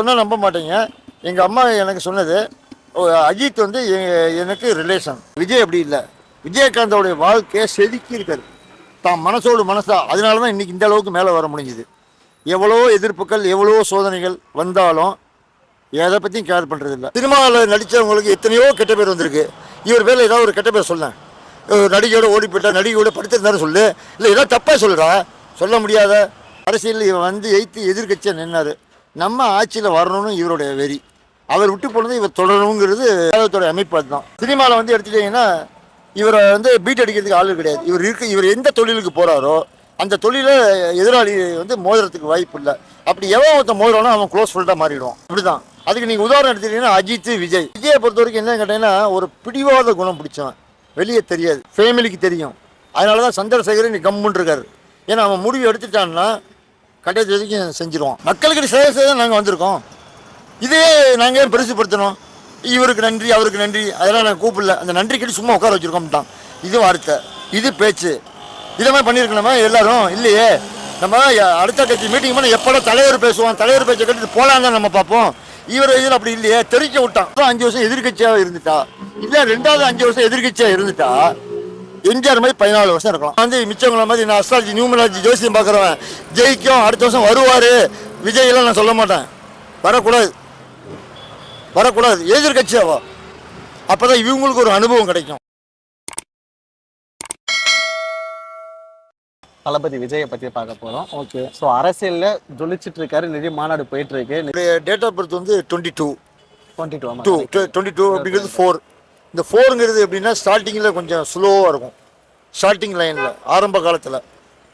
சொன்னால் நம்ப மாட்டீங்க. எங்கள் அம்மா எனக்கு சொன்னது அஜித் வந்து எ- எனக்கு ரிலேஷன் விஜய் அப்படி இல்லை. விஜயகாந்தோடைய வாழ்க்கையை செதுக்கி இருக்காரு தான் மனசோடு மனசா. அதனால தான் இன்னைக்கு இந்த அளவுக்கு மேலே வர முடிஞ்சுது. எவ்வளோ எதிர்ப்புகள் எவ்வளோ சோதனைகள் வந்தாலும் எதை பற்றியும் கேர் பண்ணுறது இல்லை சினிமாவில் நடித்தவங்களுக்கு எத்தனையோ கெட்ட பேர் வந்திருக்கு. இவர் பேரில் ஏதாவது ஒரு கெட்ட பேர் சொல்லேன். நடிகையோட ஓடி போயிட்டா நடிகையோட படுத்திருந்தாரு சொல்லு. இல்லை ஏதாவது தப்பாக சொல்லுடா சொல்ல முடியாத. அரசியலில் இவன் வந்து எய்த்து எதிர்கட்சியாக நின்னார். நம்ம ஆட்சியில் வரணும்னு இவருடைய வெறி. அவர் விட்டு போனது இவர் தொடரணுங்கிறது ஜாதகத்தோட அமைப்பு அதுதான். சினிமாவில் வந்து எடுத்துட்டீங்கன்னா இவரை வந்து பீட் அடிக்கிறதுக்கு ஆளு கிடையாது. இவர் இருக்கு இவர் எந்த தொழிலுக்கு போகிறாரோ அந்த தொழிலை எதிராளி வந்து மோதுறதுக்கு வாய்ப்பு இல்லை. அப்படி எவன் ஒருத்தன் மோதுறானோ அவன் க்ளோஸ் ஃபுல்டாக மாறிடுவான். அப்படிதான். அதுக்கு நீங்கள் உதாரணம் எடுத்துட்டீங்கன்னா அஜித் விஜய். விஜயை பொறுத்த வரைக்கும் என்ன கேட்டீங்கன்னா ஒரு பிடிவாத குணம் பிடிச்சவன். வெளியே தெரியாது. ஃபேமிலிக்கு தெரியும். அதனால தான் சந்திரசேகர் நீ கம்முன்னு இருக்காரு. ஏன்னா அவன் முடிவு எடுத்துட்டான்னா கடைசி வரைக்கும் செஞ்சுருவோம். மக்களுக்கு சேவை செய்ய நாங்கள் வந்திருக்கோம். இதே நாங்கள் ஏன் பெருசுப்படுத்தணும்? இவருக்கு நன்றி அவருக்கு நன்றி. அதெல்லாம் நாங்கள் கூப்பிடல. அந்த நன்றி கட்டி சும்மா உட்கார வச்சிருக்கோம்ட்டான். இது வார்த்தை இது பேச்சு. இதை மாதிரி பண்ணியிருக்கணுமா எல்லாரும் இல்லையே. நம்ம அடுத்த கட்சி மீட்டிங் பண்ண எப்படா தலைவர் பேசுவோம் தலைவர் பேச்சை கட்டிட்டு போகலாம் தான் நம்ம பார்ப்போம். இவர் இதில் அப்படி இல்லையே. தெரிவிக்க விட்டான். அஞ்சு வருஷம் எதிர்கட்சியாக இருந்துட்டா. இல்லை ரெண்டாவது அஞ்சு வருஷம் எதிர்கட்சியாக இருந்துட்டா. எம்ஜிஆர் மாதிரி பதினாலு வருஷம் இருக்கலாம். வந்து மிச்சவங்கள மாதிரி நான் அஸ்ட்ராலஜி நியூமராலஜி ஜோசியம் பார்க்குறவன் ஜெயிக்கும் அடுத்த வருஷம் வருவார். விஜயெல்லாம் நான் சொல்ல மாட்டேன். வரக்கூடாது. வரக்கூடாது. எதிர்கட்சியாவா அப்பதான் இவங்களுக்கு ஒரு அனுபவம் கிடைக்கும். தளபதி விஜயை பத்தி பார்க்க போறோம். ஓகே ஸோ அரசியல்ல ஜொலிச்சிட்டு இருக்காரு. நிறைய மாநாடு போயிட்டு இருக்கு. டேட் ஆஃப் பர்த் வந்து twenty two twenty two two twenty two அப்படிங்கிறது ஃபோர் இந்த ஃபோருங்கிறது எப்படின்னா ஸ்டார்டிங்கில் கொஞ்சம் ஸ்லோவாக இருக்கும். ஸ்டார்டிங் லைனில் ஆரம்ப காலத்தில்.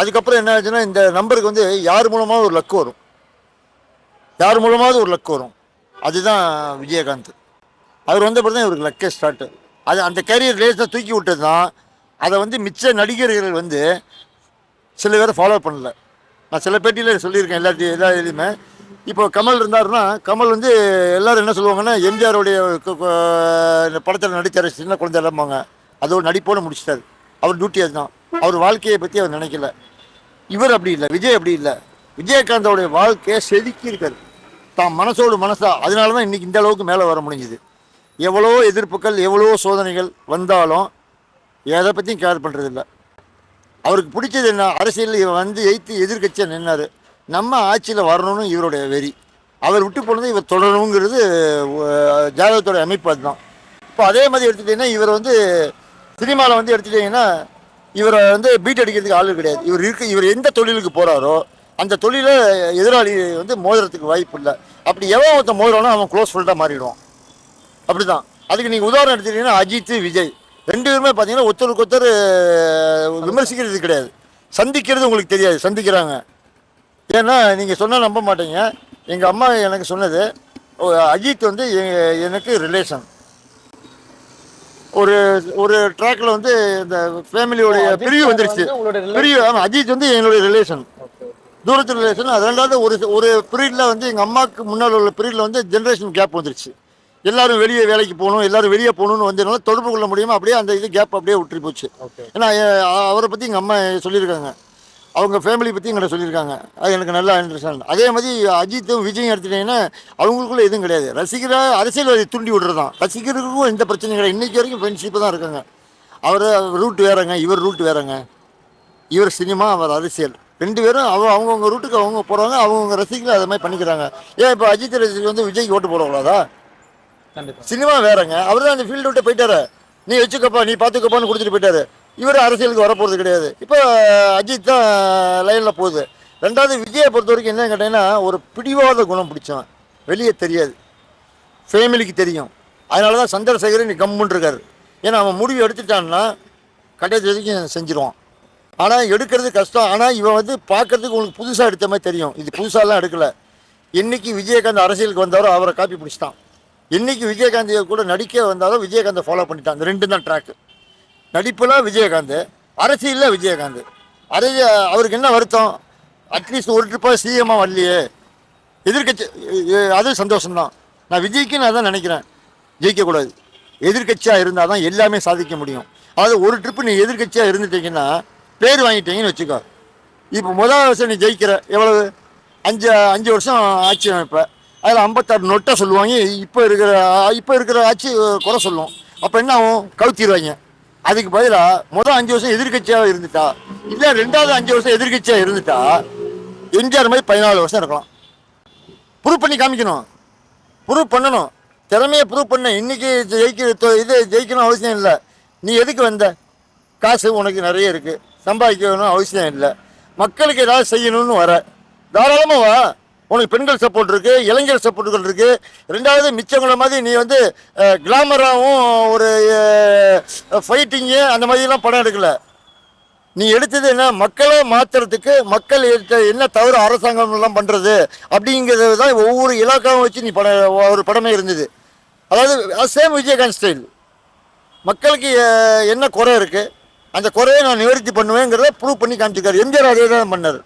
அதுக்கப்புறம் என்ன ஆச்சுன்னா இந்த நம்பருக்கு வந்து யார் மூலமாக ஒரு லக்கு வரும். யார் மூலமாவது ஒரு லக் வரும். அதுதான் விஜயகாந்த். அவர் வந்த பிறகு தான் இவருக்கு லக்கே ஸ்டார்ட்டு அது அந்த கேரியர் லேஸாக தூக்கி விட்டது தான் அதை வந்து மிச்ச நடிகர்கள் வந்து சில பேரை ஃபாலோ பண்ணல. நான் சில பேட்டியில் சொல்லியிருக்கேன் எல்லாத்தையும் எல்லா இதுலையுமே. இப்போ கமல் இருந்தாருன்னா கமல் வந்து எல்லாரும் என்ன சொல்லுவாங்கன்னா எம்ஜிஆருடைய இந்த படத்தில் நடித்தார் சின்ன குழந்தை எல்லாம்பாங்க ஒரு நடிப்போடு முடிச்சிட்டாரு. அவர் டியூட்டி அதுதான். அவர் வாழ்க்கையை பற்றி அவர் நினைக்கல. இவர் அப்படி இல்லை விஜய் அப்படி இல்லை. விஜயகாந்தோடைய வாழ்க்கையை செதுக்கி இருக்கார். தான் மனசோடு மனசா அதனால தான் இன்னைக்கு இந்த அளவுக்கு மேலே வர முடிஞ்சுது. எவ்வளோ எதிர்ப்புகள் எவ்வளோ சோதனைகள் வந்தாலும் எதை பற்றியும் கேர் பண்ணுறதில்ல அவருக்கு பிடிச்சது என்ன? அரசியலில் இவன் வந்து எய்த்து எதிர்கட்சியாக நின்னாரு. நம்ம ஆட்சியில் வரணும்னு இவருடைய வெறி. அவர் விட்டு போனது இவர் தொடரணுங்கிறது ஜாதகத்தோட அமைப்பு அதுதான். இப்போ அதே மாதிரி எடுத்துட்டீங்கன்னா இவர் வந்து சினிமாவில் வந்து எடுத்துட்டீங்கன்னா இவரை வந்து பீட் அடிக்கிறதுக்கு ஆளு கிடையாது. இவர் இருக்கு இவர் எந்த தொழிலுக்கு போகிறாரோ அந்த தொழிலை எதிராளி வந்து மோதுறதுக்கு வாய்ப்பு இல்லை. அப்படி எவன் ஒருத்தன் மோதுறானோ அவன் க்ளோஸ் ஃபுல்டாக மாறிடுவான். அப்படிதான். அதுக்கு நீங்கள் உதாரணம் எடுத்துக்கிட்டிங்கன்னா அஜித் விஜய். ரெண்டு பேருமே பார்த்தீங்கன்னா ஒருத்தருக்கு ஒருத்தர் விமர்சிக்கிறது கிடையாது. சந்திக்கிறது உங்களுக்கு தெரியாது. சந்திக்கிறாங்க. ஏன்னா நீங்கள் சொன்னால் நம்ப மாட்டீங்க. எங்கள் அம்மா எனக்கு சொன்னது அஜித் வந்து எனக்கு ரிலேஷன் ஒரு ஒரு ட்ராக்ல வந்து இந்த ஃபேமிலியோடைய பிரிவு வந்துருச்சு. பிரிவு ஆமாம் அஜித் வந்து என்னுடைய ரிலேஷன் தூரத்து ரிலேஷன் அது ரெண்டாவது ஒரு ஒரு பீரியடில் வந்து எங்கள் அம்மாவுக்கு முன்னால் உள்ள பீரியடில் வந்து ஜென்ரேஷன் கேப் வந்துருச்சு. எல்லாரும் வெளியே வேலைக்கு போகணும் எல்லாரும் வெளியே போகணும்னு வந்ததுனால தொடர்பு கொள்ள முடியாமல் அப்படியே அந்த இது கேப் அப்படியே விட்டு போச்சு. ஏன்னா அவரை பற்றி எங்கள் அம்மா சொல்லியிருக்காங்க. அவங்க ஃபேமிலி பற்றி எங்கிட்ட சொல்லியிருக்காங்க. அது எனக்கு நல்லா அண்டர்ஸ்டாண்ட் அதே மாதிரி அஜித்தும் விஜயும் எடுத்துட்டீங்கன்னா அவங்களுக்குள்ள எதுவும் கிடையாது. ரசிகர அரசியல்வாதி தூண்டி விடுறது தான் ரசிகர்களுக்கும் எந்த பிரச்சனையும் கிடையாது. இன்றைக்கி வரைக்கும் ஃப்ரெண்ட்ஷிப்பு தான் இருக்காங்க. அவர் ரூட் வேறங்க இவர் ரூட் வேறங்க. இவர் சினிமா அவர் அரசியல். ரெண்டு பேரும் அவங்க அவங்கவுங்க ரூட்டுக்கு அவங்க போகிறாங்க அவங்கவுங்க ரசிகர்கள் அதை மாதிரி பண்ணிக்கிறாங்க. ஏன் இப்போ அஜித் ரசிகர் வந்து விஜய்க்கு ஓட்டு போடக்கூடாதா? சினிமா வேறங்க. அவர் தான் அந்த ஃபீல்டு விட்டு போயிட்டாரு. நீ வச்சுக்கப்பா நீ பார்த்துக்கப்பான்னு கொடுத்துட்டு போயிட்டாரு. இவர் அரசியலுக்கு வரப்போகிறது கிடையாது. இப்போ அஜித் தான் லைனில் போகுது. ரெண்டாவது விஜயை பொறுத்த வரைக்கும் என்னன்னு கேட்டீங்கன்னா ஒரு பிடிவாத குணம் பிடிச்சவன். வெளியே தெரியாது. ஃபேமிலிக்கு தெரியும். அதனால தான் சந்திரசேகர் நீ கம்முன்ட்ருக்காரு ஏன்னா அவன் முடிவு எடுத்துட்டான்னா கடைசி வரைக்கும் செஞ்சிருவான். ஆனால் எடுக்கிறது கஷ்டம். ஆனால் இவன் வந்து பார்க்கறதுக்கு உங்களுக்கு புதுசாக எடுத்த மாதிரி தெரியும். இது புதுசாலாம் எடுக்கல. என்னைக்கு விஜயகாந்த் அரசியலுக்கு வந்தாரோ அவரை காப்பி பிடிச்சிட்டான். என்றைக்கு விஜயகாந்த் கூட நடிக்க வந்தாலும் விஜயகாந்தை ஃபாலோ பண்ணிட்டான். இந்த ரெண்டு தான் ட்ராக்கு நடிப்பில் விஜயகாந்த் அரசியலில் விஜயகாந்த். அது அவருக்கு என்ன வருத்தம்? அட்லீஸ்ட் ஒரு ட்ரிப்பாக சிஎம்மாக வரலையே. எதிர்கட்சி அது சந்தோஷம்தான். நான் விஜய்க்கு நான் தான் நினைக்கிறேன். ஜெயிக்கக்கூடாது. எதிர்கட்சியாக இருந்தால் தான் எல்லாமே சாதிக்க முடியும். அதாவது ஒரு ட்ரிப்பு நீ எதிர்கட்சியாக இருந்துட்டீங்கன்னா பேர் வாங்கிட்டீங்கன்னு வச்சுக்கோ. இப்போ முதல் வருஷம் நீ ஜெயிக்கிற எவ்வளவு? அஞ்சு அஞ்சு வருஷம் ஆட்சி அமைப்ப அதில் ஐம்பத்தாறு நொட்டை சொல்லுவாங்க. இப்போ இருக்கிற இப்போ இருக்கிற ஆட்சி குறை சொல்லுவோம் அப்போ என்ன ஆகும்? கவுத்திடுவாங்க. அதுக்கு பதிலாக முதல் அஞ்சு வருஷம் எதிர்க்கட்சியாக இருந்துட்டா இல்லை ரெண்டாவது அஞ்சு வருஷம் எதிர்க்கட்சியாக இருந்துட்டா எம்ஜிஆர் மாதிரி பதினாலு வருஷம் இருக்கலாம். ப்ரூவ் பண்ணி காமிக்கணும். ப்ரூவ் பண்ணணும். திறமையை ப்ரூவ் பண்ண. இன்னைக்கு ஜெயிக்க இது ஜெயிக்கணும் அவசியம் இல்லை. நீ எதுக்கு வந்த? காசு உனக்கு நிறைய இருக்கு. சம்பாதிக்கணும் அவசியம் இல்லை. மக்களுக்கு ஏதாவது செய்யணும்னு வர. தாராளமாக வா. உனக்கு பெண்கள் சப்போர்ட் இருக்கு இளைஞர் சப்போர்ட்டுகள் இருக்கு. ரெண்டாவது மிச்சவங்கள மாதிரி நீ வந்து கிளாமராகவும் ஒரு ஃபைட்டிங்கு அந்த மாதிரிலாம் படம் எடுக்கல. நீ எடுத்தது என்ன? மக்களை மாற்றுறதுக்கு மக்கள் எடுத்த என்ன தவறு அரசாங்கம்லாம் பண்ணுறது அப்படிங்கிறது தான் ஒவ்வொரு இலாக்காவும் வச்சு நீ பட ஒரு படமே இருந்தது. அதாவது சேம் விஜயகாந்த் ஸ்டைல் மக்களுக்கு என்ன குறை இருக்குது அந்த குறையை நான் நிவர்த்தி பண்ணுவேங்கிறத ப்ரூவ் பண்ணி காமிச்சிருக்காரு. எம்ஜிஆர் அதே தான் பண்ணார்.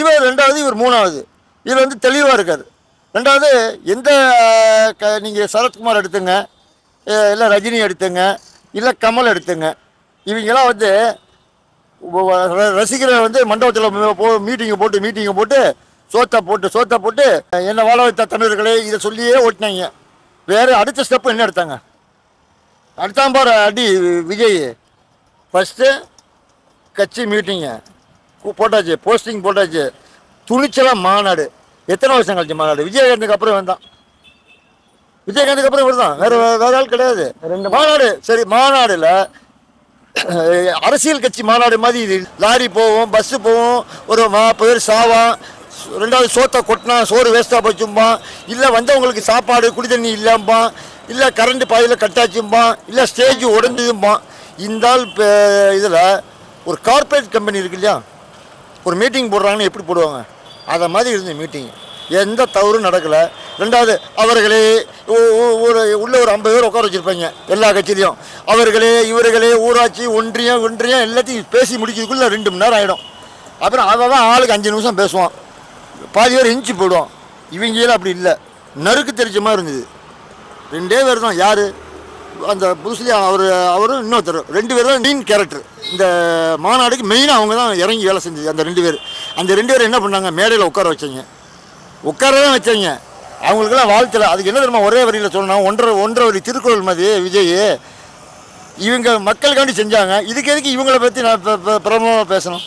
இவர் ரெண்டாவது இவர் மூணாவது. இது வந்து தெளிவாக இருக்கார் ரெண்டாவது எந்த க நீங்கள் சரத்குமார் எடுத்துங்க இல்லை ரஜினி எடுத்துங்க இல்லை கமல் எடுத்துங்க இவங்கெல்லாம் வந்து ரசிகரை வந்து மண்டபத்தில் போ மீட்டிங்கை போட்டு மீட்டிங்கை போட்டு சோத்தா போட்டு சோத்தா போட்டு என்ன வாழ வைத்த தமிழர்களே இதை சொல்லியே ஓட்டினாங்க. வேறு அடுத்த ஸ்டெப்பு என்ன எடுத்தாங்க? அடுத்தாம் பாரு அடி விஜய். ஃபஸ்ட்டு கட்சி மீட்டிங்கு போட்டாச்சு போஸ்டிங் போட்டாச்சு. துணிச்சலாக மாநாடு. எத்தனை வருஷம் கழிச்சு மாநாடு விஜயகாந்துக்கு அப்புறம் வந்தான் விஜயகாந்துக்கு அப்புறம் இவர் தான். வேற வேற ஆள் கிடையாது. ரெண்டு மாநாடு சரி மாநாடுல அரசியல் கட்சி மாநாடு மாதிரி இது. லாரி போவோம் பஸ்ஸு போவோம் ஒரு நாற்பது பேர் சாவான் ரெண்டாவது சோத்தை கொட்டினா சோறு வேஸ்ட்டாக போச்சும்பான் இல்லை வந்தவங்களுக்கு சாப்பாடு குடி தண்ணி இல்லாம்பான் இல்லை கரண்ட் பாதையில் கட்டாச்சும்பான் இல்லை ஸ்டேஜ் உடஞ்சதும்பான் இந்த ஆள் இதில் ஒரு கார்ப்பரேட் கம்பெனி இருக்கு இல்லையா? ஒரு மீட்டிங் போடுறாங்கன்னு எப்படி போடுவாங்க? அதை மாதிரி இருந்த மீட்டிங் எந்த தவறும் நடக்கலை. ரெண்டாவது அவர்களே ஒரு உள்ள ஒரு ஐம்பது பேர் உட்கார வச்சுருப்பாங்க எல்லா கட்சியிலையும். அவர்களே இவர்களே ஊராட்சி ஒன்றியம் ஒன்றியம் எல்லாத்தையும் பேசி முடிக்கிறதுக்குள்ளே ரெண்டு மணி நேரம் ஆகிடும் அப்புறம் அவன் தான் ஆளுக்கு அஞ்சு நிமிஷம் பேசுவான். பாதி பேர் இன்ச்சு போடுவோம் இவங்கெல்லாம் அப்படி இல்லை. நறுக்கு தெரிச்ச மாதிரி இருந்தது. ரெண்டே பேர் தான். யார்? அந்த புதுசுலி அவர் அவரும் இன்னொருத்தர். ரெண்டு பேர் தான் மெயின் கேரக்டர் இந்த மாநாடுக்கு மெயினாக அவங்க தான் இறங்கி வேலை செஞ்சது அந்த ரெண்டு பேர். அந்த ரெண்டு பேரும் என்ன பண்ணாங்க? மேடையில் உட்கார வச்சீங்க. உட்கார தான் வச்சாங்க. அவங்களுக்கெல்லாம் வாழ்த்தலை அதுக்கு என்ன தெரியுமா? ஒரே வரியில் சொல்லணும் ஒன்றரை ஒன்றரை வரி திருக்குறள் மாதிரி விஜய். இவங்க மக்களுக்காண்டி செஞ்சாங்க. இதுக்கு எதுக்கு இவங்கள பற்றி நான் பிரபலமாக பேசணும்?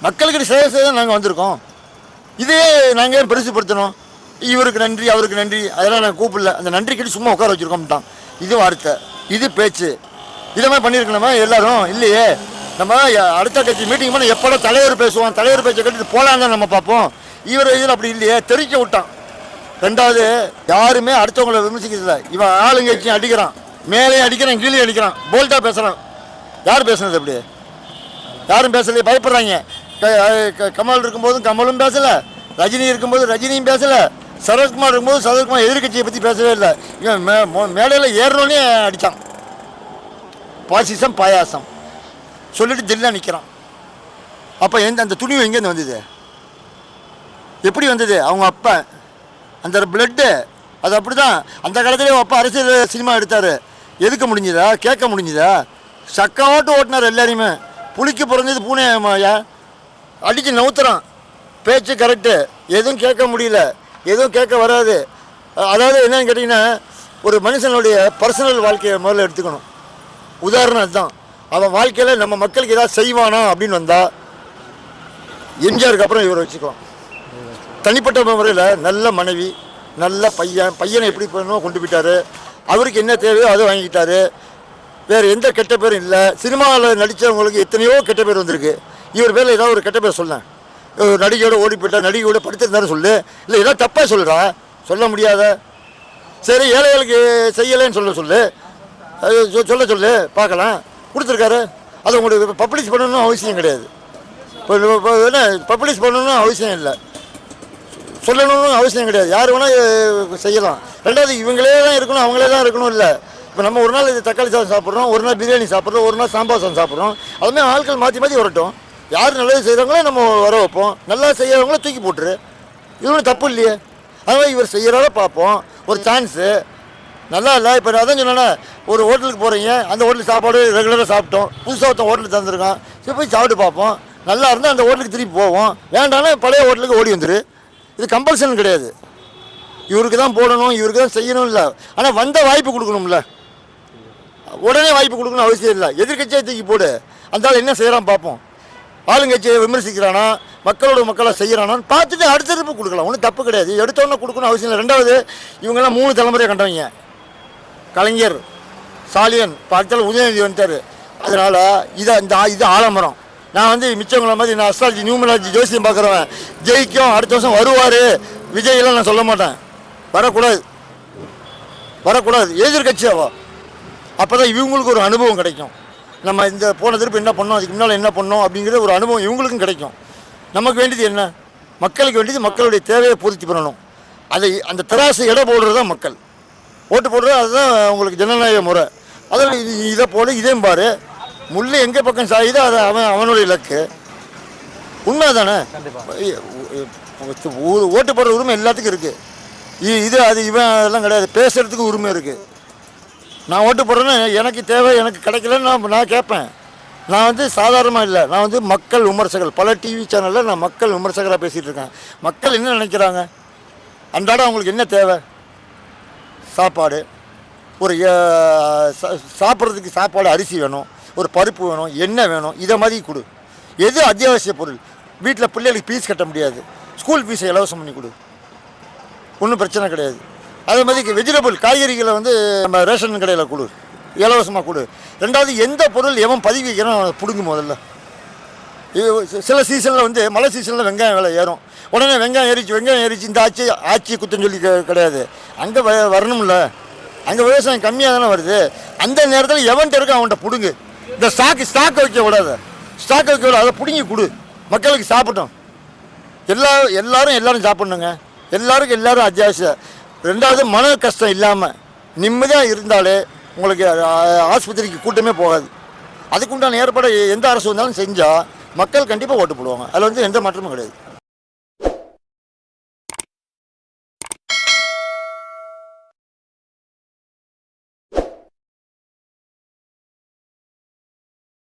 மக்களுக்கு சேவை செய்ய தான் நாங்கள் வந்திருக்கோம். இதே நாங்கள் ஏன் பெருசுப்படுத்தணும்? இவருக்கு நன்றி அவருக்கு நன்றி. அதெல்லாம் நான் கூப்பிடல. அந்த நன்றி கட்டி சும்மா உட்கார வச்சுருக்கோம்ட்டான். இது வார்த்தை. இது பேச்சு. இதை மாதிரி பண்ணியிருக்கணுமா எல்லாரும்? இல்லையே. நம்ம அடுத்த கட்சி மீட்டிங் பண்ண எப்போ தலைவர் பேசுவான் தலைவர் பேச்சை கட்டிட்டு போகலாம் தான் நம்ம பார்ப்போம். இவர் இதில் அப்படி இல்லையே தெரிக்க விட்டான். ரெண்டாவது யாருமே அடுத்தவங்கள விமர்சிக்கிறதில்ல. இவன் ஆளுங்கட்சியும் அடிக்கிறான். மேலே அடிக்கிறான் கீழே அடிக்கிறான். போல்ட்டாக பேசுகிறான் யார் பேசுனது அப்படி? யாரும் பேசலையே பயப்படுறாங்க. கமல் இருக்கும்போதும் கமலும் பேசலை. ரஜினி இருக்கும்போது ரஜினியும் பேசல. சரத்குமார் இருக்கும்போது சரத்குமார் எதிர்க்கட்சியை பற்றி பேசவே இல்லை. இவன் மே மேடையில் ஏறணுன்னே அடித்தான் பாசிசம் பாயாசம். சொல்லிட்டு ஜெல்லாக நிற்கிறான் அப்போ எந்த அந்த துணிவு எங்கேருந்து வந்தது? எப்படி வந்தது? அவங்க அப்பா அந்த பிளட்டு அது அப்படி தான் அந்த காலத்துலேயே அப்பா அரசியல் சினிமா எடுத்தார். எதுக்க முடிஞ்சுதா? கேட்க முடிஞ்சுதா? சக்காவாட்டு ஓட்டினார் எல்லாரையுமே. புளிக்கு பிறந்தது பூனை மாயா. அடித்து நவுத்துறான். பேச்சு கரெக்டு எதுவும் கேட்க முடியல. எதுவும் கேட்க வராது. அதாவது என்னன்னு கேட்டிங்கன்னா ஒரு மனுஷனுடைய பர்சனல் வாழ்க்கையை முதல்ல எடுத்துக்கணும். உதாரணம் அதுதான். அவன் வாழ்க்கையில் நம்ம மக்களுக்கு ஏதாவது செய்வானா அப்படின்னு வந்தால் எம்ஜிஆருக்கு அப்புறம் இவரை வச்சுக்கலாம். தனிப்பட்ட முறையில் நல்ல மனைவி நல்ல பையன் பையனை எப்படி பண்ணணும் கொண்டு போயிட்டாரு. அவருக்கு என்ன தேவையோ அதை வாங்கிக்கிட்டாரு. வேறு எந்த கெட்ட பேரும் இல்லை. சினிமாவில் நடித்தவங்களுக்கு எத்தனையோ கெட்ட பேர் வந்திருக்கு. இவர் பேரில் ஏதாவது ஒரு கெட்ட பேர் சொல்லேன். ஒரு நடிகையோட ஓடி போயிட்டா நடிகையோட படுத்திருந்தாரு சொல்லு. இல்லை ஏதாவது தப்பாக சொல்லுடா சொல்ல முடியாத. சரி ஏழைகளுக்கு செய்யலைன்னு சொல்ல சொல்லு. அது சொ- சொல்ல சொல்லு. பார்க்கலாம். கொடுத்துருக்காரு. அது உங்களுக்கு பப்ளிஷ் பண்ணணும்னு அவசியம் கிடையாது. இப்போ என்ன பப்ளிஷ் பண்ணணும்னு அவசியம் இல்லை. சொல்லணும்னு அவசியம் கிடையாது. யார் வேணால் செய்யலாம். ரெண்டாவது இவங்களே தான் இருக்கணும் அவங்களே தான் இருக்கணும் இல்லை. இப்போ நம்ம ஒரு நாள் இது தக்காளி சாதம் சாப்பிட்றோம் ஒரு நாள் பிரியாணி சாப்பிட்றோம் ஒரு நாள் சாம்பார் சாதம் சாப்பிட்றோம். அதுமாதிரி ஆட்கள் மாற்றி மாற்றி வரட்டும். யார் நல்லது செய்கிறவங்களோ நம்ம வர வைப்போம். நல்லா செய்கிறவங்கள தூக்கி போட்டுரு. இது ஒன்றும் தப்பு இல்லையே. அதனால் இவர் செய்கிறார பார்ப்போம். ஒரு சான்ஸு நல்லா இல்லை இப்போ அதான் சொன்னேன்னா ஒரு ஹோட்டலுக்கு போகிறீங்க அந்த ஹோட்டலுக்கு சாப்பாடு ரெகுலராக சாப்பிட்டோம். புதுசாக ஒருத்தன் ஹோட்டலுக்கு தந்திருக்கான். சரி போய் சாப்பிட்டு பார்ப்போம். நல்லா இருந்தால் அந்த ஹோட்டலுக்கு திருப்பி போவோம். வேண்டாம்னா பழைய ஹோட்டலுக்கு ஓடி வந்துரு. இது கம்பல்சன் கிடையாது. இவருக்கு தான் போடணும் இவருக்கு தான் செய்யணும் இல்லை. ஆனால் வந்த வாய்ப்பு கொடுக்கணும்ல. உடனே வாய்ப்பு கொடுக்கணும் அவசியம் இல்லை. எதிர்க்கட்சியை தூக்கி போடு. அந்த ஆள் என்ன செய்கிறான் பார்ப்போம். ஆளுங்கட்சியை விமர்சிக்கிறானா? மக்களோட மக்களாக செய்கிறானான்னு பார்த்துட்டு அடுத்த திருப்பு கொடுக்கலாம். ஒன்றும் தப்பு கிடையாது. எடுத்தோன்னே கொடுக்கணும் அவசியம் இல்லை. ரெண்டாவது இவங்கெல்லாம் மூணு தலைமுறையை கண்டவங்க. கலைஞர் சாலியன் படத்தில் உதயநிதி வந்துட்டார். அதனால் இதை இந்த ஆ- இது ஆலமரம். நான் வந்து மிச்சவங்கள மாதிரி நான் அஸ்ட்ராலஜி நியூமராலஜி ஜோசியம் பார்க்குறவன். ஜெயிக்கும் அடுத்த வருஷம் வருவார். விஜயெல்லாம் நான் சொல்ல மாட்டேன். வரக்கூடாது. வரக்கூடாது. எதிர்கட்சியாவா அப்போ தான் இவங்களுக்கு ஒரு அனுபவம் கிடைக்கும். நம்ம இந்த போன திருப்பி என்ன பண்ணோம்? அதுக்கு முன்னால் என்ன பண்ணோம்? அப்படிங்கிற ஒரு அனுபவம் இவங்களுக்கும் கிடைக்கும். நமக்கு வேண்டியது என்ன? மக்களுக்கு வேண்டியது மக்களுடைய தேவையை பூர்த்தி பண்ணணும். அதை அந்த தராசு எடை போடுறது தான் மக்கள். ஓட்டு போடுறது அதுதான் உங்களுக்கு ஜனநாயக முறை. அதில் இது இதை போல இதே பாரு. முள்ளு எங்கே பக்கம் சாயுதோ அது அவன் அவனுடைய இலக்கு உண்மை தானே ஓட்டு போடுற உரிமை எல்லாத்துக்கும் இருக்குது இது அது இவன் அதெல்லாம் கிடையாது. பேசுறதுக்கு உரிமை இருக்குது நான் ஓட்டு போடுறேன்னு எனக்கு தேவை எனக்கு கிடைக்கலன்னு நான் நான் கேட்பேன். நான் வந்து சாதாரணமாக இல்லை. நான் வந்து மக்கள் விமர்சகர். பல டிவி சேனலில் நான் மக்கள் விமர்சகராக பேசிகிட்டு இருக்கேன். மக்கள் என்ன நினைக்கிறாங்க? அன்றாடம் அவங்களுக்கு என்ன தேவை? சாப்பாடு. ஒரு சாப்பிட்றதுக்கு சாப்பாடு அரிசி வேணும் ஒரு பருப்பு வேணும் எண்ணெய் வேணும் இதை மாதிரி கொடு. எது அத்தியாவசிய பொருள்? வீட்டில் பிள்ளைகளுக்கு ஃபீஸ் கட்ட முடியாது. ஸ்கூல் ஃபீஸை இலவசம் பண்ணி கொடு. ஒன்றும் பிரச்சனை கிடையாது. அதே மாதிரி வெஜிடபிள் காய்கறிகளை வந்து நம்ம ரேஷன் கடையில் கொடு. இலவசமாக கொடு. ரெண்டாவது எந்த பொருள் எவன் பதிவு வைக்கிறான் பிடுங்கும் முதல்ல. இது சில சீசனில் வந்து மழை சீசனில் வெங்காயம் விலை ஏறும். உடனே வெங்காயம் ஏறிச்சு வெங்காயம் ஏறிச்சு இந்த ஆட்சி ஆட்சி குத்தம் சொல்லி கிடையாது. அங்கே வ வரணும்ல. அங்கே விவசாயம் கம்மியாக தானே வருது. அந்த நேரத்தில் எவன்கிட்ட இருக்கோ அவன்கிட்ட பிடுங்கு. இந்த ஸ்டாக்கு ஸ்டாக் வைக்க விடாத. ஸ்டாக் வைக்க விடாத அதை பிடுங்கி கொடு. மக்களுக்கு சாப்பிட்டோம் எல்லா எல்லாரும் எல்லாரும் சாப்பிட்ணுங்க. எல்லாருக்கும் எல்லாரும் அத்தியாவசியம். ரெண்டாவது மன கஷ்டம் இல்லாமல் நிம்மதியாக இருந்தாலே உங்களுக்கு ஆஸ்பத்திரிக்கு கூட்டமே போகாது. அதுக்குண்டான ஏற்பாடு எந்த அரசு வந்தாலும் செஞ்சால் மக்கள் கண்டிப்பாக ஓட்டு போடுவாங்க. அதில் வந்து எந்த மாற்றமும் கிடையாது.